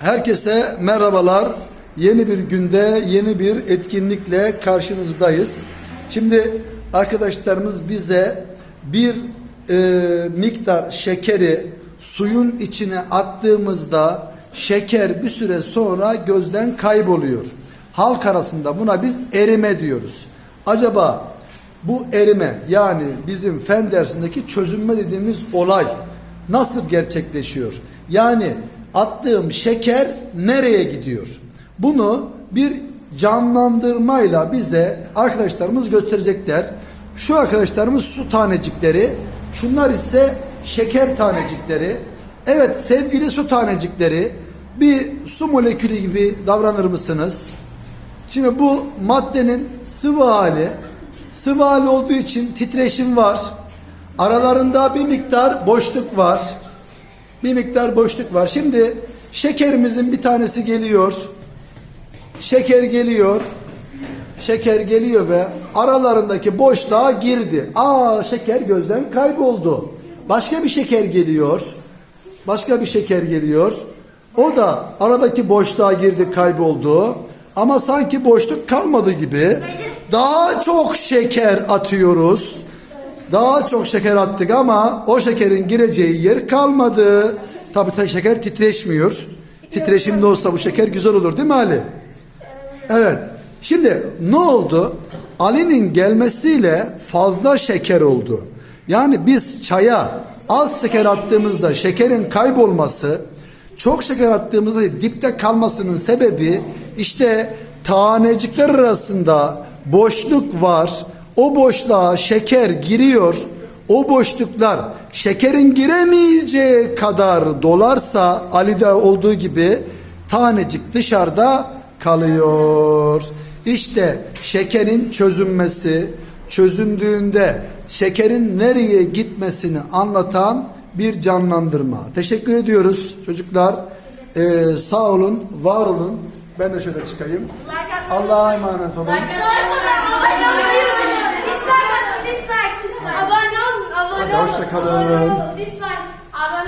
Herkese merhabalar. Yeni bir günde yeni bir etkinlikle karşınızdayız. Şimdi arkadaşlarımız bize bir e, miktar şekeri suyun içine attığımızda şeker bir süre sonra gözden kayboluyor. Halk arasında buna biz erime diyoruz. Acaba bu erime yani bizim fen dersindeki çözünme dediğimiz olay nasıl gerçekleşiyor? Yani attığım şeker nereye gidiyor? Bunu bir canlandırmayla bize arkadaşlarımız gösterecekler. Şu arkadaşlarımız su tanecikleri, şunlar ise şeker tanecikleri. Evet sevgili su tanecikleri bir su molekülü gibi davranır mısınız? Şimdi bu maddenin sıvı hali, sıvı hali olduğu için titreşim var. Aralarında bir miktar boşluk var. Bir miktar boşluk var. Şimdi şekerimizin bir tanesi geliyor. Şeker geliyor. Şeker geliyor ve aralarındaki boşluğa girdi. Aa şeker gözden kayboldu. Başka bir şeker geliyor. Başka bir şeker geliyor. O da aradaki boşluğa girdi kayboldu. Ama sanki boşluk kalmadı gibi daha çok şeker atıyoruz. Daha çok şeker attık ama o şekerin gireceği yer kalmadı. Tabii şeker titreşmiyor. Titreşimli olsa bu şeker güzel olur değil mi Ali? Evet. Şimdi ne oldu? Ali'nin gelmesiyle fazla şeker oldu. Yani biz çaya az şeker attığımızda şekerin kaybolması, çok şeker attığımızda dipte kalmasının sebebi işte tanecikler arasında boşluk var. O boşluğa şeker giriyor. O boşluklar şekerin giremeyeceği kadar dolarsa Ali'de olduğu gibi tanecik dışarıda kalıyor. İşte şekerin çözünmesi, çözündüğünde şekerin nereye gitmesini anlatan bir canlandırma. Teşekkür ediyoruz çocuklar. Ee, sağ olun, var olun. Ben de şöyle çıkayım. Allah'a emanet olun. Abone olun, abone Hadi olun. hoşça kalın. Dislike. Abone